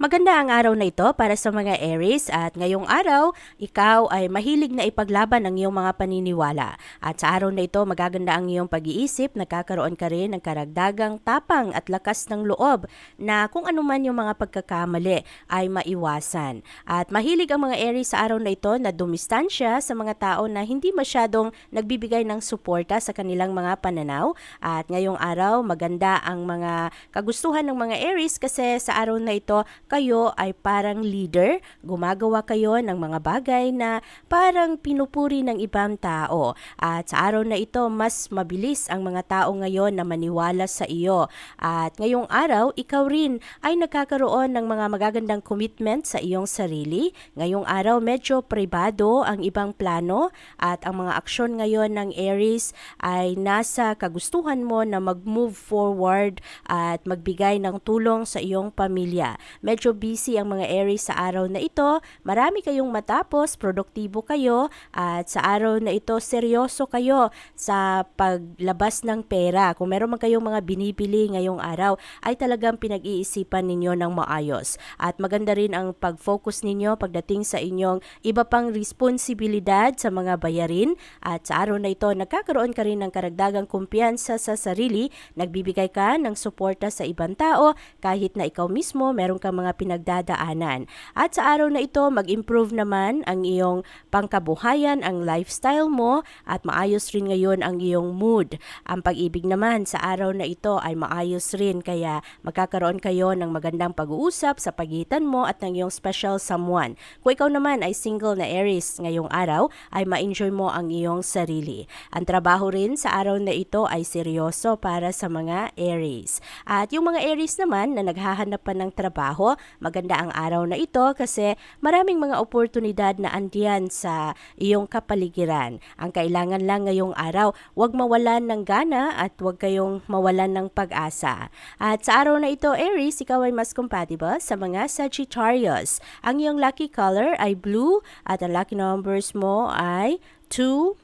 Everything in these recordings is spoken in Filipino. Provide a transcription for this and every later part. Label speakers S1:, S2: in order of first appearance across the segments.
S1: Maganda ang araw na ito para sa mga Aries at ngayong araw, ikaw ay mahilig na ipaglaban ang iyong mga paniniwala. At sa araw na ito, magaganda ang iyong pag-iisip, nagkakaroon ka rin ng karagdagang tapang at lakas ng loob na kung ano man yung mga pagkakamali ay maiwasan. At mahilig ang mga Aries sa araw na ito na dumistansya sa mga tao na hindi masyadong nagbibigay ng suporta sa kanilang mga pananaw. At ngayong araw, maganda ang mga kagustuhan ng mga Aries kasi sa araw na ito, kayo ay parang leader, gumagawa kayo ng mga bagay na parang pinupuri ng ibang tao. At sa araw na ito, mas mabilis ang mga tao ngayon na maniwala sa iyo. At ngayong araw, ikaw rin ay nagkakaroon ng mga magagandang commitment sa iyong sarili. Ngayong araw, medyo privado ang ibang plano at ang mga aksyon ngayon ng Aries ay nasa kagustuhan mo na mag-move forward at magbigay ng tulong sa iyong pamilya. Medyo busy ang mga Aries sa araw na ito. Marami kayong matapos, produktibo kayo at sa araw na ito seryoso kayo sa paglabas ng pera. Kung meron man kayong mga binibili ngayong araw ay talagang pinag-iisipan ninyo ng maayos. At maganda rin ang pag-focus ninyo pagdating sa inyong iba pang responsibilidad sa mga bayarin at sa araw na ito nagkakaroon ka rin ng karagdagang kumpiyansa sa sarili, nagbibigay ka ng suporta sa ibang tao kahit na ikaw mismo meron kang mga pinagdadaanan. At sa araw na ito mag-improve naman ang iyong pangkabuhayan, ang lifestyle mo at maayos rin ngayon ang iyong mood. Ang pag-ibig naman sa araw na ito ay maayos rin kaya magkakaroon kayo ng magandang pag-uusap sa pagitan mo at ng iyong special someone. Kung ikaw naman ay single na Aries ngayong araw, ay ma-enjoy mo ang iyong sarili. Ang trabaho rin sa araw na ito ay seryoso para sa mga Aries. At yung mga Aries naman na naghahanap pa ng trabaho, maganda ang araw na ito kasi maraming mga oportunidad na andiyan sa iyong kapaligiran. Ang kailangan lang ngayong araw, huwag mawalan ng gana at huwag kayong mawalan ng pag-asa. At sa araw na ito, Aries, ikaw ay mas compatible sa mga Sagittarius. Ang iyong lucky color ay blue at ang lucky numbers mo ay 2,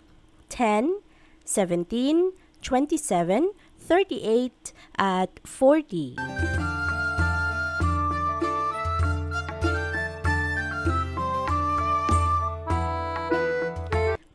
S1: 10, 17, 27, 38, at 40.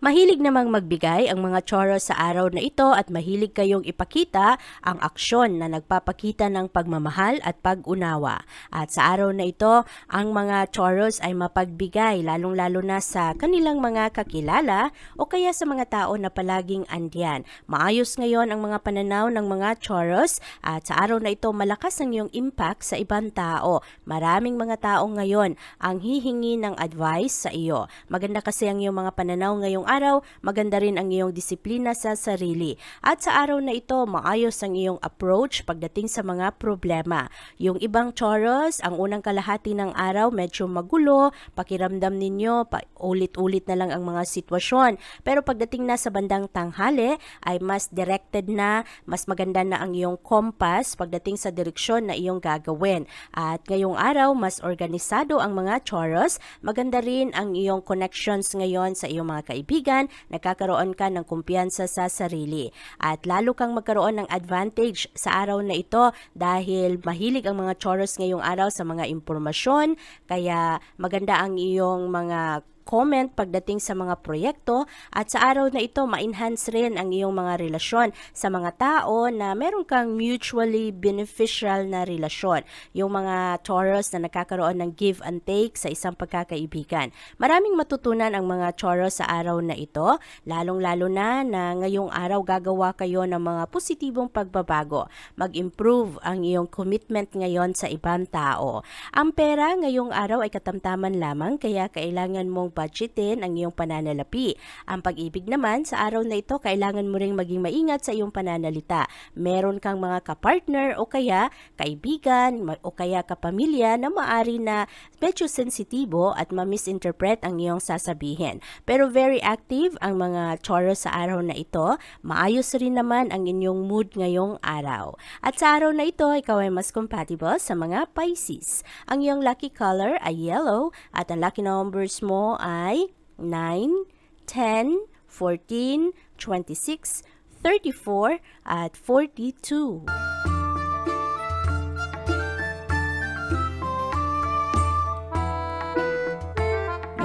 S1: Mahilig namang magbigay ang mga Taurus sa araw na ito at mahilig kayong ipakita ang aksyon na nagpapakita ng pagmamahal at pag-unawa. At sa araw na ito, ang mga Taurus ay mapagbigay lalong-lalo na sa kanilang mga kakilala o kaya sa mga tao na palaging andyan. Maayos ngayon ang mga pananaw ng mga Taurus at sa araw na ito malakas ang iyong impact sa ibang tao. Maraming mga tao ngayon ang hihingi ng advice sa iyo. Maganda kasi ang iyong mga pananaw ngayong araw, maganda rin ang iyong disiplina sa sarili. At sa araw na ito, maayos ang iyong approach pagdating sa mga problema. Yung ibang Taurus, ang unang kalahati ng araw medyo magulo, pakiramdam ninyo, pa, ulit-ulit na lang ang mga sitwasyon. Pero pagdating na sa bandang tanghali, ay mas directed na, mas maganda na ang iyong compass pagdating sa direksyon na iyong gagawin. At ngayong araw, mas organisado ang mga Taurus, maganda rin ang iyong connections ngayon sa iyong mga kaibigan, nagkakaroon ka ng kumpiyansa sa sarili. At lalo kang magkaroon ng advantage sa araw na ito dahil mahilig ang mga Taurus ngayong araw sa mga impormasyon, kaya maganda ang iyong mga comment pagdating sa mga proyekto at sa araw na ito ma-enhance rin ang iyong mga relasyon sa mga tao na meron kang mutually beneficial na relasyon. Yung mga Taurus na nakakaroon ng give and take sa isang pagkakaibigan. Maraming matutunan ang mga Taurus sa araw na ito, lalong-lalo na na ngayong araw gagawa kayo ng mga positibong pagbabago. Mag-improve ang iyong commitment ngayon sa ibang tao. Ang pera ngayong araw ay katamtaman lamang kaya kailangan mong budgetin ang iyong pananalapi. Ang pag-ibig naman sa araw na ito kailangan mo ring maging maingat sa iyong pananalita. Meron kang mga kapartner o kaya kaibigan o kaya kapamilya na maari na medyo sensitibo at ma-misinterpret ang iyong sasabihin. Pero very active ang mga Taurus sa araw na ito. Maayos rin naman ang inyong mood ngayong araw. At sa araw na ito, ikaw ay mas compatible sa mga Pisces. Ang iyong lucky color ay yellow at ang lucky numbers mo ay 9, 10, 14, 26, 34 at 42.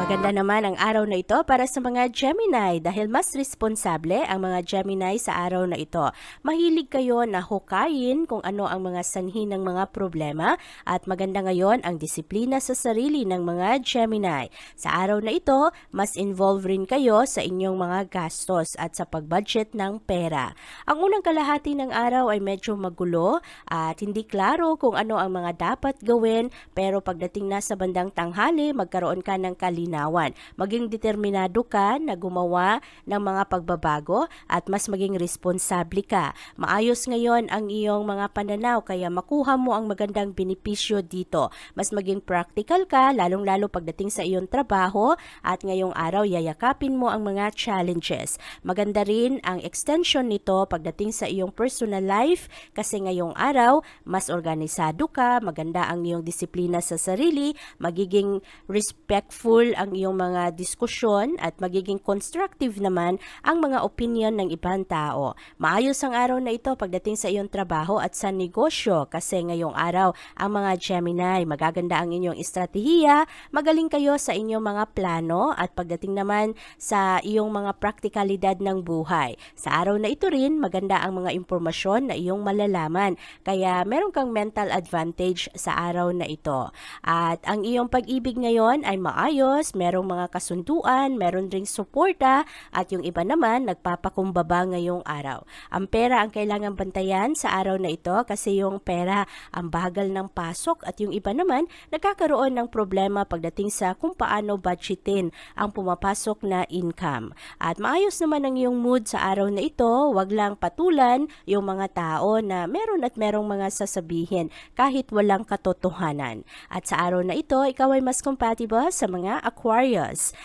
S1: Maganda naman ang araw na ito para sa mga Gemini dahil mas responsable ang mga Gemini sa araw na ito. Mahilig kayo na hukayin kung ano ang mga sanhi ng mga problema at maganda ngayon ang disiplina sa sarili ng mga Gemini. Sa araw na ito, mas involved rin kayo sa inyong mga gastos at sa pagbudget ng pera. Ang unang kalahati ng araw ay medyo magulo at hindi klaro kung ano ang mga dapat gawin pero pagdating na sa bandang tanghali, magkaroon ka ng kalinawan. Maging determinado ka na gumawa ng mga pagbabago at mas maging responsable ka. Maayos ngayon ang iyong mga pananaw kaya makuha mo ang magandang benepisyo dito. Mas maging practical ka lalong-lalo pagdating sa iyong trabaho at ngayong araw yayakapin mo ang mga challenges. Maganda rin ang extension nito pagdating sa iyong personal life kasi ngayong araw mas organisado ka, maganda ang iyong disiplina sa sarili, magiging respectful ang iyong mga diskusyon at magiging constructive naman ang mga opinion ng ibang tao. Maayos ang araw na ito pagdating sa iyong trabaho at sa negosyo kasi ngayong araw ang mga Gemini, magaganda ang inyong estratehiya, magaling kayo sa inyong mga plano at pagdating naman sa iyong mga praktikalidad ng buhay. Sa araw na ito rin, maganda ang mga impormasyon na iyong malalaman. Kaya meron kang mental advantage sa araw na ito. At ang iyong pag-ibig ngayon ay maayos, merong mga kasunduan, meron ring suporta, at yung iba naman nagpapakumbaba ngayong araw. Ang pera ang kailangan bantayan sa araw na ito kasi yung pera ang bagal ng pasok at yung iba naman nagkakaroon ng problema pagdating sa kung paano budgetin ang pumapasok na income. At maayos naman ang iyong mood sa araw na ito, wag lang patulan yung mga tao na meron at merong mga sasabihin kahit walang katotohanan. At sa araw na ito, ikaw ay mas compatible sa mga.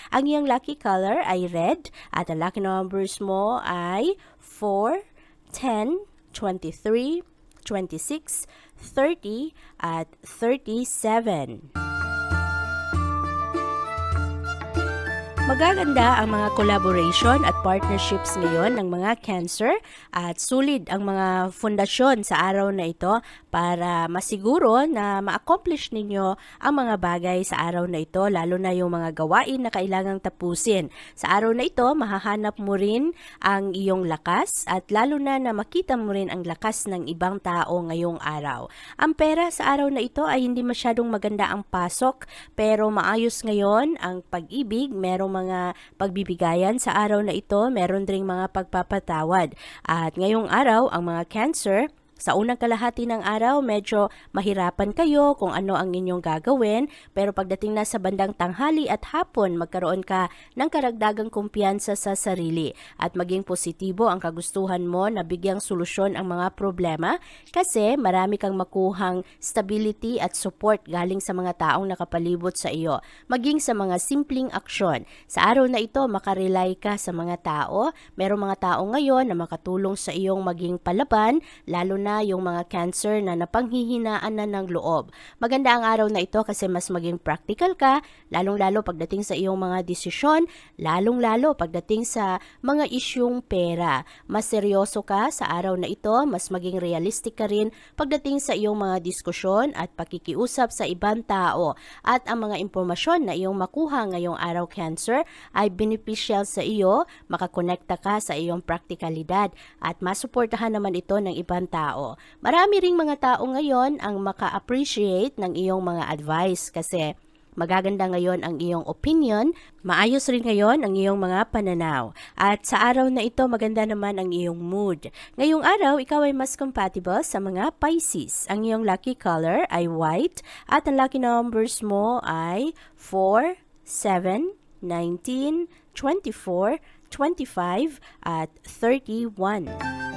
S1: Ang iyong lucky color ay red at ang lucky numbers mo ay 4, 10, 23, 26, 30 at 37. Magaganda ang mga collaboration at partnerships ngayon ng mga cancer at sulit ang mga fundasyon sa araw na ito para masiguro na ma-accomplish ninyo ang mga bagay sa araw na ito lalo na yung mga gawain na kailangang tapusin. Sa araw na ito, mahahanap mo rin ang iyong lakas at lalo na na makita mo rin ang lakas ng ibang tao ngayong araw. Ang pera sa araw na ito ay hindi masyadong maganda ang pasok pero maayos ngayon ang pag-ibig, merong mga pagbibigayan sa araw na ito, meron ding mga pagpapatawad. At ngayong araw, ang mga cancer, sa unang kalahati ng araw, medyo mahirapan kayo kung ano ang inyong gagawin, pero pagdating na sa bandang tanghali at hapon, magkaroon ka ng karagdagang kumpiyansa sa sarili at maging positibo ang kagustuhan mo na bigyang solusyon ang mga problema kasi marami kang makuhang stability at support galing sa mga taong nakapalibot sa iyo. Maging sa mga simpleng aksyon. Sa araw na ito, makarely ka sa mga tao. Merong mga tao ngayon na makatulong sa iyong maging palaban, lalo na na yung mga cancer na napanghihinaan na ng loob. Maganda ang araw na ito kasi mas maging practical ka, lalong-lalo pagdating sa iyong mga desisyon, lalong-lalo pagdating sa mga isyung pera. Mas seryoso ka sa araw na ito, mas maging realistic ka rin pagdating sa iyong mga diskusyon at pakikiusap sa ibang tao. At ang mga impormasyon na iyong makuha ngayong araw cancer ay beneficial sa iyo, makakonekta ka sa iyong praktikalidad at masuportahan naman ito ng ibang tao. Marami ring mga tao ngayon ang maka-appreciate ng iyong mga advice kasi Magaganda ngayon ang iyong opinion, maayos rin ngayon ang iyong mga pananaw. At sa araw na ito, maganda naman ang iyong mood. Ngayong araw, ikaw ay mas compatible sa mga Pisces. Ang iyong lucky color ay white at ang lucky numbers mo ay 4, 7, 19, 24, 25 at 31.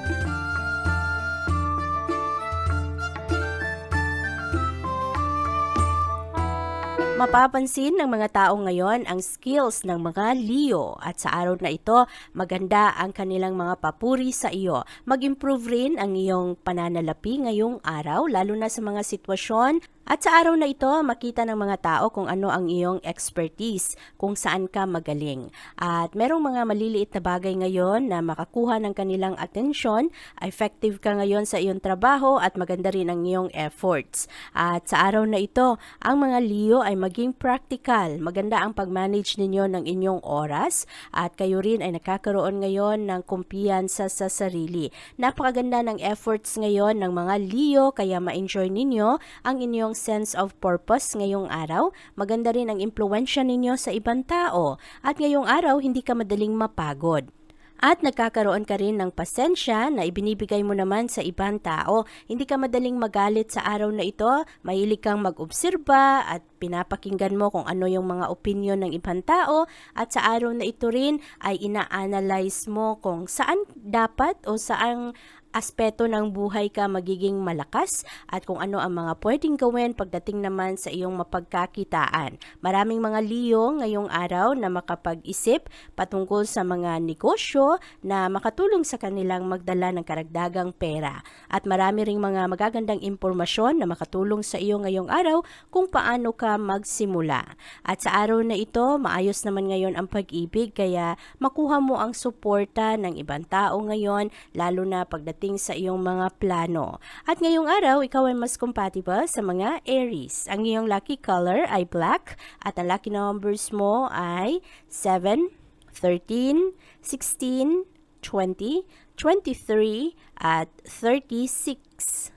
S1: Mapapansin ng mga tao ngayon ang skills ng mga Leo at sa araw na ito, maganda ang kanilang mga papuri sa iyo. Mag-improve rin ang iyong pananalapi ngayong araw, lalo na sa mga sitwasyon at sa araw na ito, makita ng mga tao kung ano ang iyong expertise, kung saan ka magaling. At merong mga maliliit na bagay ngayon na makakuha ng kanilang atensyon, effective ka ngayon sa iyong trabaho at maganda rin ang iyong efforts. At sa araw na ito, ang mga Leo ay maging practical. Maganda ang pag-manage ninyo ng inyong oras at kayo rin ay nakakaroon ngayon ng kumpiyansa sa sarili. Napakaganda ng efforts ngayon ng mga Leo kaya ma-enjoy ninyo ang inyong sense of purpose ngayong araw. Maganda rin ang impluensya ninyo sa ibang tao at ngayong araw hindi ka madaling mapagod. At nagkakaroon ka rin ng pasensya na ibinibigay mo naman sa ibang tao. Hindi ka madaling magalit sa araw na ito. Mahilig kang mag-obserba at pinapakinggan mo kung ano yung mga opinion ng ibang tao. At sa araw na ito rin ay ina-analyze mo kung saan dapat o saang aspeto ng buhay ka magiging malakas at kung ano ang mga pwedeng gawin pagdating naman sa iyong mapagkakitaan. Maraming mga Leo ngayong araw na makapag-isip patungkol sa mga negosyo na makatulong sa kanilang magdala ng karagdagang pera. At marami ring mga magagandang impormasyon na makatulong sa iyo ngayong araw kung paano ka magsimula. At sa araw na ito, maayos naman ngayon ang pag-ibig kaya makuha mo ang suporta ng ibang tao ngayon lalo na pagdating sa iyong mga plano. At ngayong araw, ikaw ay mas compatible sa mga Aries. Ang iyong lucky color ay black at ang lucky numbers mo ay 7, 13, 16, 20, 23 at 36.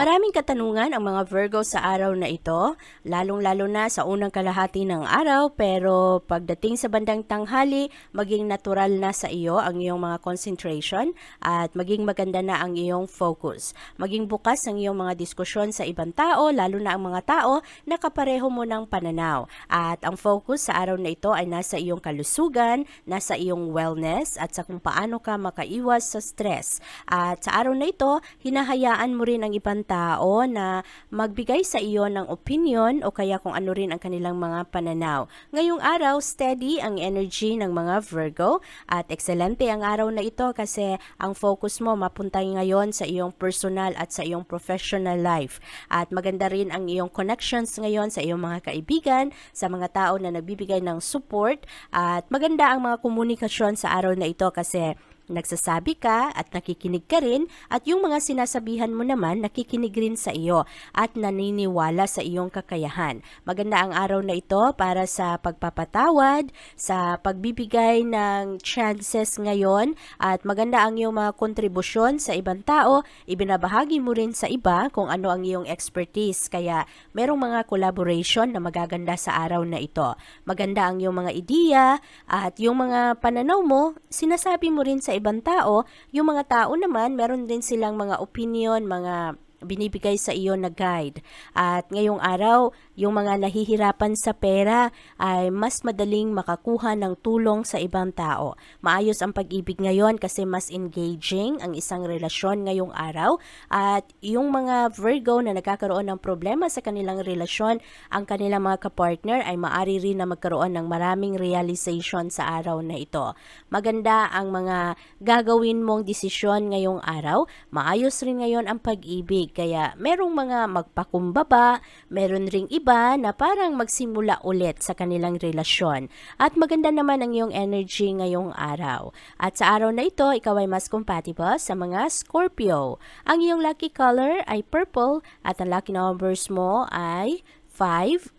S1: Maraming katanungan ang mga Virgo sa araw na ito, lalong-lalo na sa unang kalahati ng araw, pero pagdating sa bandang tanghali, maging natural na sa iyo ang iyong mga concentration at maging maganda na ang iyong focus. Maging bukas ang iyong mga diskusyon sa ibang tao, lalo na ang mga tao na kapareho mo ng pananaw. At ang focus sa araw na ito ay nasa iyong kalusugan, nasa iyong wellness at sa kung paano ka makaiwas sa stress. At sa araw na ito, hinahayaan mo rin ang ibang tao na magbigay sa iyo ng opinion o kaya kung ano rin ang kanilang mga pananaw. Ngayong araw, steady ang energy ng mga Virgo at excelente ang araw na ito kasi ang focus mo mapuntay ngayon sa iyong personal at sa iyong professional life. At maganda rin ang iyong connections ngayon sa iyong mga kaibigan, sa mga tao na nagbibigay ng support at maganda ang mga komunikasyon sa araw na ito kasi nagsasabi ka at nakikinig ka rin at yung mga sinasabihan mo naman nakikinig rin sa iyo at naniniwala sa iyong kakayahan. Maganda ang araw na ito para sa pagpapatawad, sa pagbibigay ng chances ngayon at maganda ang iyong mga kontribusyon sa ibang tao. Ibinabahagi mo rin sa iba kung ano ang iyong expertise kaya merong mga collaboration na magaganda sa araw na ito. Maganda ang iyong mga ideya at yung mga pananaw mo, sinasabi mo rin sa ibang tao, yung mga tao naman, meron din silang mga opinion, mga binibigay sa iyo na guide. At ngayong araw, yung mga nahihirapan sa pera ay mas madaling makakuha ng tulong sa ibang tao. Maayos ang pag-ibig ngayon kasi mas engaging ang isang relasyon ngayong araw. At yung mga Virgo na nagkakaroon ng problema sa kanilang relasyon, ang kanilang mga kapartner ay maari rin na magkaroon ng maraming realization sa araw na ito. Maganda ang mga gagawin mong desisyon ngayong araw. Maayos rin ngayon ang pag-ibig. Kaya merong mga magpakumbaba, meron ring iba na parang magsimula ulit sa kanilang relasyon. At maganda naman ang iyong energy ngayong araw. At sa araw na ito, ikaw ay mas compatible sa mga Scorpio. Ang iyong lucky color ay purple at ang lucky numbers mo ay 5,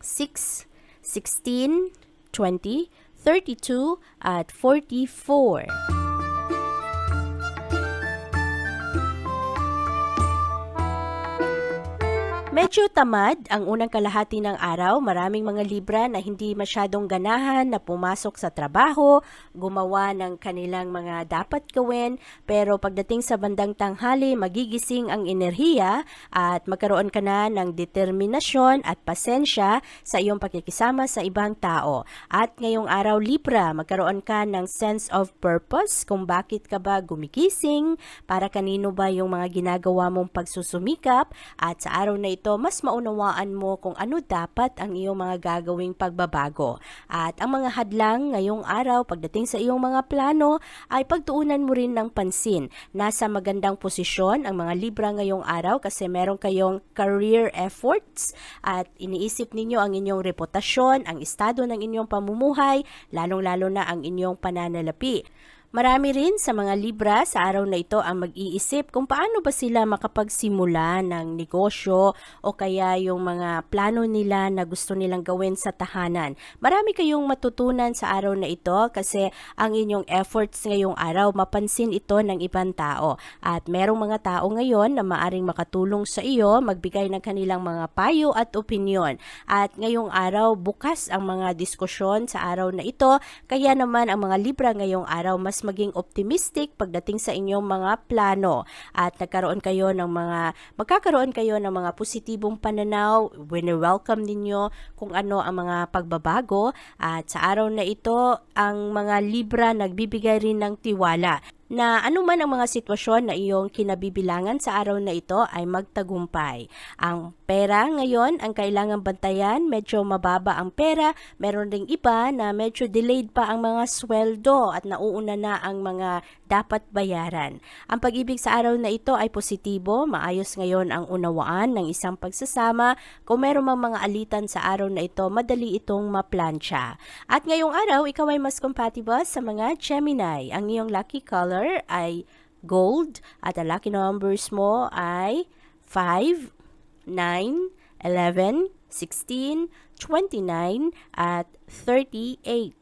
S1: 6, 16, 20, 32, at 44. Medyo tamad ang unang kalahati ng araw. Maraming mga Libra na hindi masyadong ganahan na pumasok sa trabaho, gumawa ng kanilang mga dapat gawin, pero pagdating sa bandang tanghali, magigising ang enerhiya at magkaroon ka na ng determinasyon at pasensya sa iyong pakikisama sa ibang tao. At ngayong araw Libra, magkaroon ka ng sense of purpose kung bakit ka ba gumigising, para kanino ba yung mga ginagawa mong pagsusumikap at sa araw na ito mas maunawaan mo kung ano dapat ang iyong mga gagawing pagbabago. At ang mga hadlang ngayong araw pagdating sa iyong mga plano ay pagtuunan mo rin ng pansin. Nasa magandang posisyon ang mga Libra ngayong araw kasi meron kayong career efforts at iniisip ninyo ang inyong reputasyon, ang estado ng inyong pamumuhay, lalong-lalo na ang inyong pananalapi. Marami rin sa mga Libra sa araw na ito ang mag-iisip kung paano ba sila makapagsimula ng negosyo o kaya yung mga plano nila na gusto nilang gawin sa tahanan. Marami kayong matutunan sa araw na ito kasi ang inyong efforts ngayong araw mapansin ito ng ibang tao. At merong mga tao ngayon na maaring makatulong sa iyo, magbigay ng kanilang mga payo at opinyon. At ngayong araw bukas ang mga diskusyon sa araw na ito, kaya naman ang mga Libra ngayong araw mas maging optimistic pagdating sa inyong mga plano. At nagkaroon kayo ng mga magkakaroon kayo ng mga positibong pananaw, wini-welcome ninyo kung ano ang mga pagbabago. At sa araw na ito ang mga Libra nagbibigay rin ng tiwala na anuman ang mga sitwasyon na iyong kinabibilangan sa araw na ito ay magtagumpay. Ang pera ngayon ang kailangan bantayan, medyo mababa ang pera, meron ding iba na medyo delayed pa ang mga sweldo at nauuna na ang mga dapat bayaran. Ang pag-ibig sa araw na ito ay positibo, maayos ngayon ang unawaan ng isang pagsasama. Kung meron mang mga alitan sa araw na ito, madali itong maplansya. At ngayong araw, ikaw ay mas compatible sa mga Gemini. Ang iyong lucky color ay gold at ang lucky numbers mo ay 5, 9, 11, 16, 29, at 38.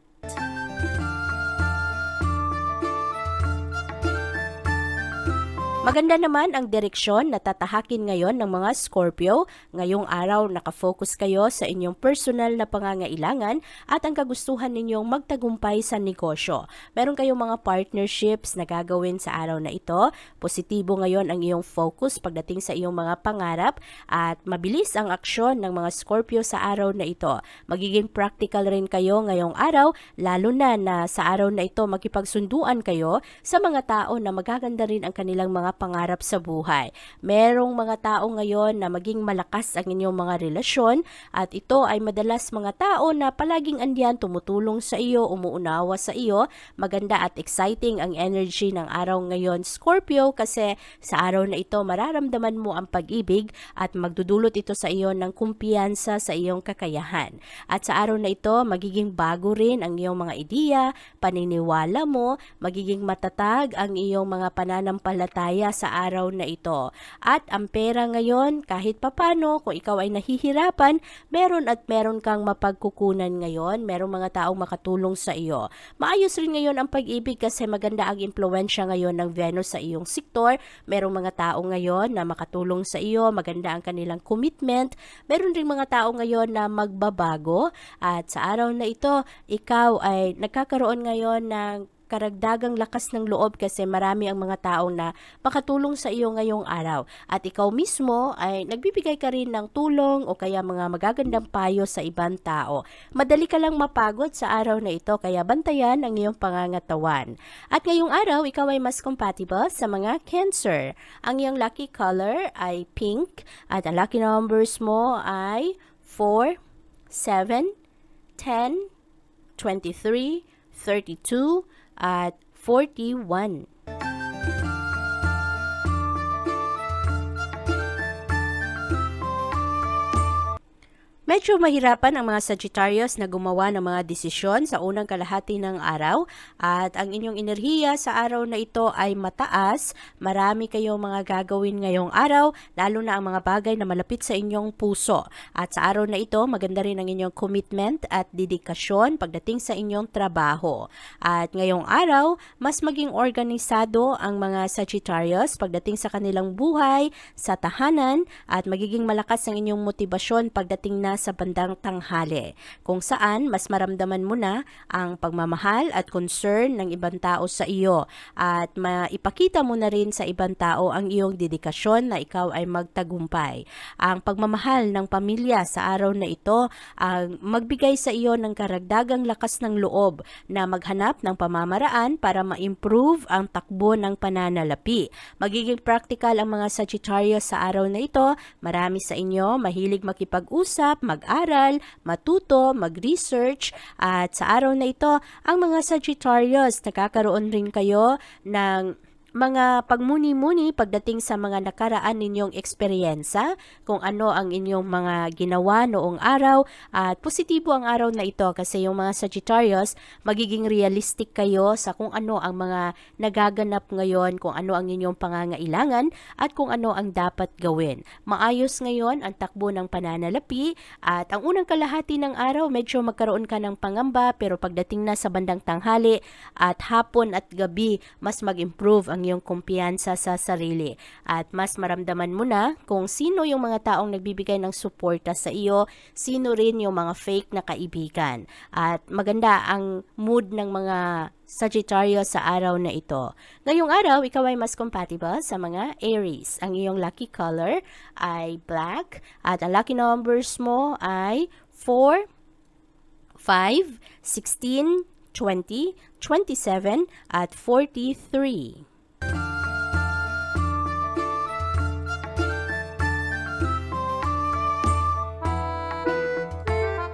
S1: Maganda naman ang direksyon na tatahakin ngayon ng mga Scorpio. Ngayong araw, nakafocus kayo sa inyong personal na pangangailangan at ang kagustuhan ninyong magtagumpay sa negosyo. Meron kayong mga partnerships na gagawin sa araw na ito. Positibo ngayon ang iyong focus pagdating sa iyong mga pangarap at mabilis ang aksyon ng mga Scorpio sa araw na ito. Magiging practical rin kayo ngayong araw, lalo na na sa araw na ito makipagsunduan kayo sa mga tao na magaganda rin ang kanilang mga pangarap sa buhay. Merong mga tao ngayon na maging malakas ang inyong mga relasyon at ito ay madalas mga tao na palaging andiyan tumutulong sa iyo, umuunawa sa iyo. Maganda at exciting ang energy ng araw ngayon Scorpio kasi sa araw na ito mararamdaman mo ang pag-ibig at magdudulot ito sa iyo ng kumpiyansa sa iyong kakayahan. At sa araw na ito magiging bago rin ang iyong mga ideya, paniniwala mo, magiging matatag ang iyong mga pananampalataya sa araw na ito. At ang pera ngayon, kahit papano, kung ikaw ay nahihirapan, meron at meron kang mapagkukunan ngayon, merong mga taong makatulong sa iyo. Maayos rin ngayon ang pag-ibig kasi maganda ang impluensya ngayon ng Venus sa iyong sektor. Merong mga tao ngayon na makatulong sa iyo, maganda ang kanilang commitment. Meron rin mga tao ngayon na magbabago at sa araw na ito, ikaw ay nagkakaroon ngayon ng karagdagang lakas ng loob kasi marami ang mga taong na makatulong sa iyo ngayong araw. At ikaw mismo ay nagbibigay ka rin ng tulong o kaya mga magagandang payo sa ibang tao. Madali ka lang mapagod sa araw na ito kaya bantayan ang iyong pangangatawan. At ngayong araw, ikaw ay mas compatible sa mga cancer. Ang iyong lucky color ay pink at ang lucky numbers mo ay 4, 7, 10, 23, 32, at 41. Medyo mahirapan ang mga Sagittarius na gumawa ng mga desisyon sa unang kalahati ng araw at ang inyong enerhiya sa araw na ito ay mataas. Marami kayong mga gagawin ngayong araw, lalo na ang mga bagay na malapit sa inyong puso. At sa araw na ito, maganda rin ang inyong commitment at dedikasyon pagdating sa inyong trabaho. At ngayong araw, mas maging organisado ang mga Sagittarius pagdating sa kanilang buhay, sa tahanan, at magiging malakas ang inyong motibasyon pagdating na sa bandang tanghali, kung saan mas maramdaman mo na ang pagmamahal at concern ng ibang tao sa iyo at maipakita mo na rin sa ibang tao ang iyong dedikasyon na ikaw ay magtagumpay. Ang pagmamahal ng pamilya sa araw na ito ang magbigay sa iyo ng karagdagang lakas ng loob na maghanap ng pamamaraan para ma-improve ang takbo ng pananalapi. Magiging practical ang mga Sagittarius sa araw na ito. Marami sa inyo mahilig makipag-usap, mag-aral, matuto, mag-research. At sa araw na ito, ang mga Sagittarius nakakaroon rin kayo ng mga pagmuni-muni pagdating sa mga nakaraan ninyong eksperyensa, kung ano ang inyong mga ginawa noong araw at positibo ang araw na ito kasi yung mga Sagittarius magiging realistic kayo sa kung ano ang mga nagaganap ngayon, kung ano ang inyong pangangailangan at kung ano ang dapat gawin. Maayos ngayon ang takbo ng pananalapi at ang unang kalahati ng araw medyo magkaroon ka ng pangamba pero pagdating na sa bandang tanghali at hapon at gabi mas mag-improve ang iyong kumpiyansa sa sarili at mas maramdaman mo na kung sino yung mga taong nagbibigay ng suporta sa iyo, sino rin yung mga fake na kaibigan. At maganda ang mood ng mga Sagittarius sa araw na ito. Ngayong araw, ikaw ay mas compatible sa mga Aries. Ang iyong lucky color ay black at ang lucky numbers mo ay 4, 5, 16, 20, 27, at 43.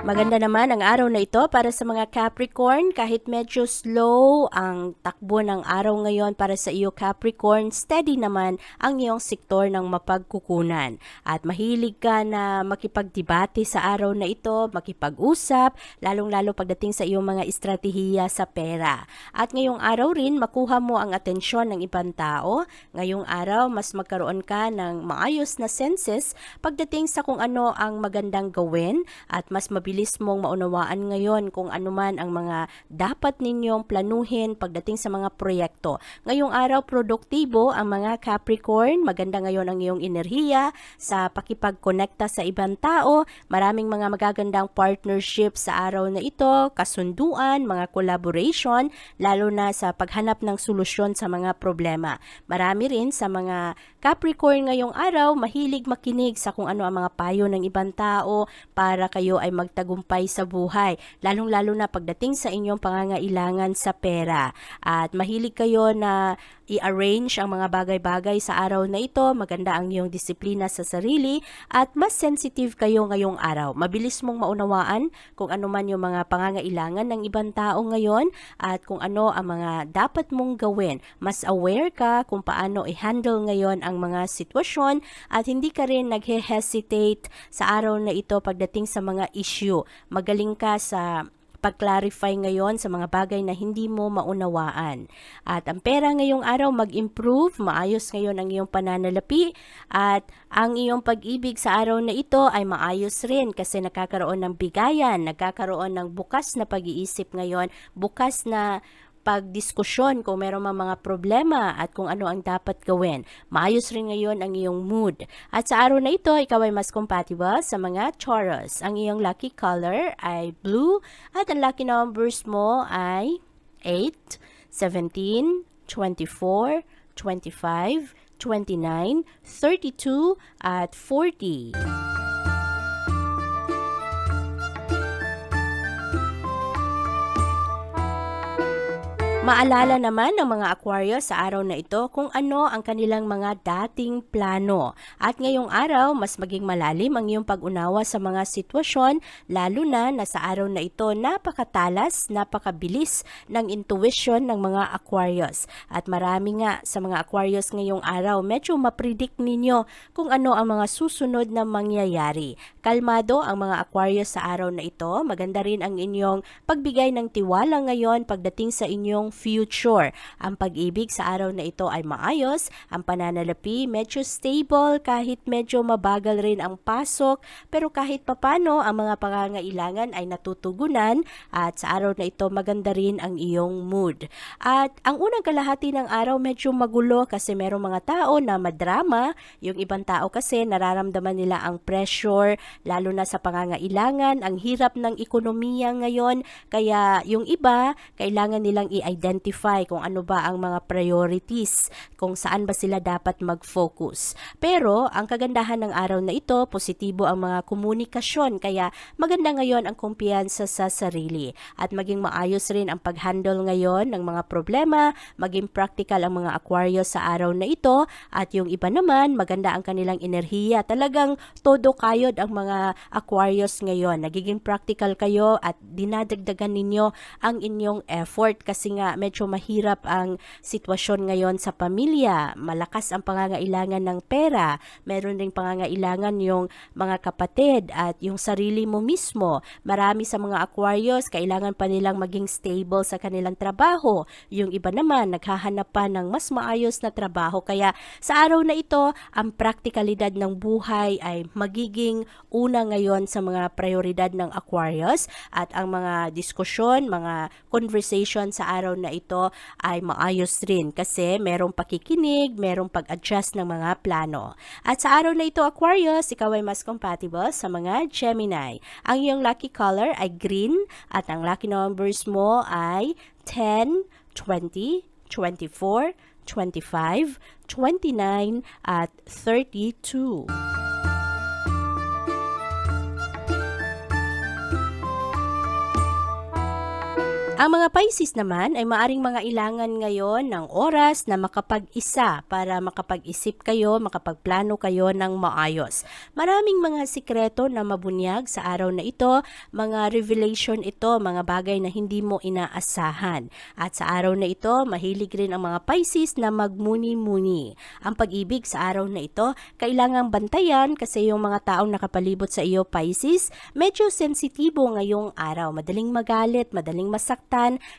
S1: Maganda naman ang araw na ito para sa mga Capricorn kahit medyo slow ang takbo ng araw ngayon para sa iyo Capricorn, steady naman ang iyong sektor ng mapagkukunan. At mahilig ka na makipagdebate sa araw na ito, makipag-usap, lalong-lalo pagdating sa iyong mga estratehiya sa pera. At ngayong araw rin makuha mo ang atensyon ng ibang tao. Ngayong araw mas magkaroon ka ng maayos na senses pagdating sa kung ano ang magandang gawin at mas mabilis mong maunawaan ngayon kung ano man ang mga dapat ninyong planuhin pagdating sa mga proyekto. Ngayong araw, produktibo ang mga Capricorn. Maganda ngayon ang iyong enerhiya sa pakipagkonekta sa ibang tao. Maraming mga magagandang partnership sa araw na ito, kasunduan, mga collaboration, lalo na sa paghanap ng solusyon sa mga problema. Marami rin sa mga Capricorn ngayong araw, mahilig makinig sa kung ano ang mga payo ng ibang tao para kayo ay magtagumpay sa buhay, lalong-lalo na pagdating sa inyong pangangailangan sa pera. At mahilig kayo na i-arrange ang mga bagay-bagay sa araw na ito, maganda ang iyong disiplina sa sarili at mas sensitive kayo ngayong araw. Mabilis mong maunawaan kung ano man yung mga pangangailangan ng ibang tao ngayon at kung ano ang mga dapat mong gawin. Mas aware ka kung paano i-handle ngayon ang mga sitwasyon at hindi ka rin nag-hesitate sa araw na ito pagdating sa mga issue. Magaling ka sa pag-clarify ngayon sa mga bagay na hindi mo maunawaan. At ang pera ngayong araw mag-improve, maayos ngayon ang iyong pananalapi at ang iyong pag-ibig sa araw na ito ay maayos rin kasi nakakaroon ng bigayan, nagkakaroon ng bukas na pag-iisip ngayon, bukas na pagdiskusyon kung meron mang mga problema at kung ano ang dapat gawin. Maayos rin ngayon ang iyong mood. At sa araw na ito, ikaw ay mas compatible sa mga Taurus. Ang iyong lucky color ay blue at ang lucky numbers mo ay 8, 17, 24, 25, 29, 32, at 40. Maalala naman ng mga Aquarius sa araw na ito kung ano ang kanilang mga dating plano. At ngayong araw, mas maging malalim ang iyong pag-unawa sa mga sitwasyon, lalo na na sa araw na ito napakatalas, napakabilis ng intuition ng mga Aquarius. At marami nga sa mga Aquarius ngayong araw, medyo mapredict ninyo kung ano ang mga susunod na mangyayari. Kalmado ang mga Aquarius sa araw na ito. Maganda rin ang inyong pagbigay ng tiwala ngayon pagdating sa inyong future. Ang pag-ibig sa araw na ito ay maayos, ang pananalapi medyo stable kahit medyo mabagal rin ang pasok, pero kahit papano ang mga pangangailangan ay natutugunan at sa araw na ito maganda rin ang iyong mood. At ang unang kalahati ng araw medyo magulo kasi merong mga tao na madrama, yung ibang tao kasi nararamdaman nila ang pressure lalo na sa pangangailangan, ang hirap ng ekonomiya ngayon, kaya yung iba kailangan nilang i-identify kung ano ba ang mga priorities, kung saan ba sila dapat mag-focus. Pero ang kagandahan ng araw na ito, positibo ang mga komunikasyon, kaya maganda ngayon ang kumpiyansa sa sarili at maging maayos rin ang pag-handle ngayon ng mga problema, maging practical ang mga Aquarius sa araw na ito at yung iba naman maganda ang kanilang enerhiya. Talagang todo kayod ang mga Aquarius ngayon. Nagiging practical kayo at dinadagdagan ninyo ang inyong effort kasi nga medyo mahirap ang sitwasyon ngayon sa pamilya. Malakas ang pangangailangan ng pera. Meron ring pangangailangan yung mga kapatid at yung sarili mo mismo. Marami sa mga Aquarius, kailangan pa nilang maging stable sa kanilang trabaho. Yung iba naman, naghahanap pa ng mas maayos na trabaho. Kaya sa araw na ito, ang praktikalidad ng buhay ay magiging una ngayon sa mga prioridad ng Aquarius at ang mga diskusyon, mga conversation sa araw ito ay maayos rin kasi merong pakikinig, merong pag-adjust ng mga plano. At sa araw na ito, Aquarius, ikaw ay mas compatible sa mga Gemini. Ang iyong lucky color ay green at ang lucky numbers mo ay 10, 20, 24, 25, 29, at 32. Ang mga Pisces naman ay maaring mga ilangan ngayon ng oras na makapag-isa para makapag-isip kayo, makapagplano kayo ng maayos. Maraming mga sikreto na mabunyag sa araw na ito, mga revelation ito, mga bagay na hindi mo inaasahan. At sa araw na ito, mahilig rin ang mga Pisces na magmuni-muni. Ang pag-ibig sa araw na ito, kailangang bantayan kasi yung mga taong nakapalibot sa iyo Pisces, medyo sensitibo ngayong araw. Madaling magalit, madaling masaktan,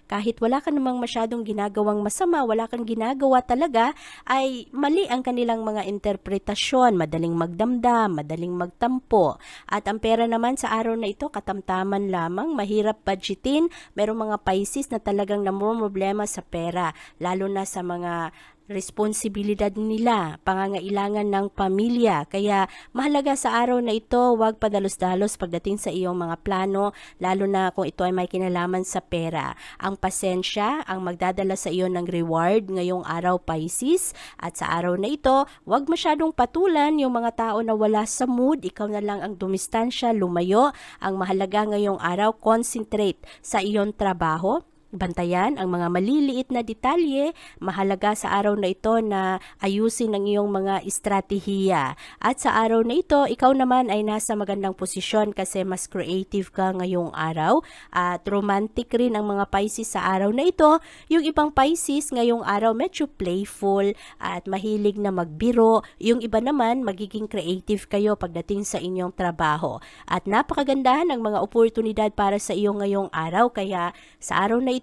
S1: kahit wala ka namang masyadong ginagawang masama, wala kang ginagawa talaga, ay mali ang kanilang mga interpretasyon, madaling magdamdam, madaling magtampo. At ang pera naman sa araw na ito, katamtaman lamang, mahirap budgetin, merong mga Pisces na talagang namumroblema sa pera, lalo na sa mga responsibilidad nila, pangangailangan ng pamilya. Kaya mahalaga sa araw na ito, huwag padalos-dalos pagdating sa iyong mga plano, lalo na kung ito ay may kinalaman sa pera. Ang pasensya ang magdadala sa iyo ng reward ngayong araw Pisces at sa araw na ito, huwag masyadong patulan yung mga tao na wala sa mood, ikaw na lang ang dumistansya, lumayo. Ang mahalaga ngayong araw, concentrate sa iyong trabaho, Bantayan ang mga maliliit na detalye, mahalaga sa araw na ito na ayusin ang iyong mga estratehiya. At sa araw na ito, ikaw naman ay nasa magandang posisyon kasi mas creative ka ngayong araw at romantic rin ang mga Pisces sa araw na ito. Yung ibang Pisces ngayong araw medyo playful at mahilig na magbiro. Yung iba naman magiging creative kayo pagdating sa inyong trabaho. At napakagandahan ng mga oportunidad para sa iyo ngayong araw kaya sa araw na ito,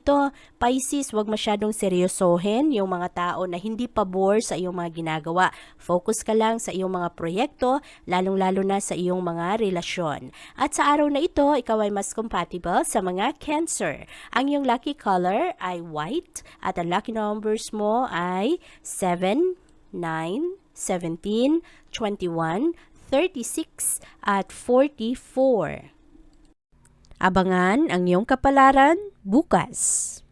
S1: Pisces, wag masyadong seryosohin yung mga tao na hindi pabor sa iyong mga ginagawa. Focus ka lang sa iyong mga proyekto, lalong-lalo na sa iyong mga relasyon. At sa araw na ito, ikaw ay mas compatible sa mga Cancer. Ang iyong lucky color ay white at ang lucky numbers mo ay 7, 9, 17, 21, 36 at 44. Abangan ang iyong kapalaran bukas.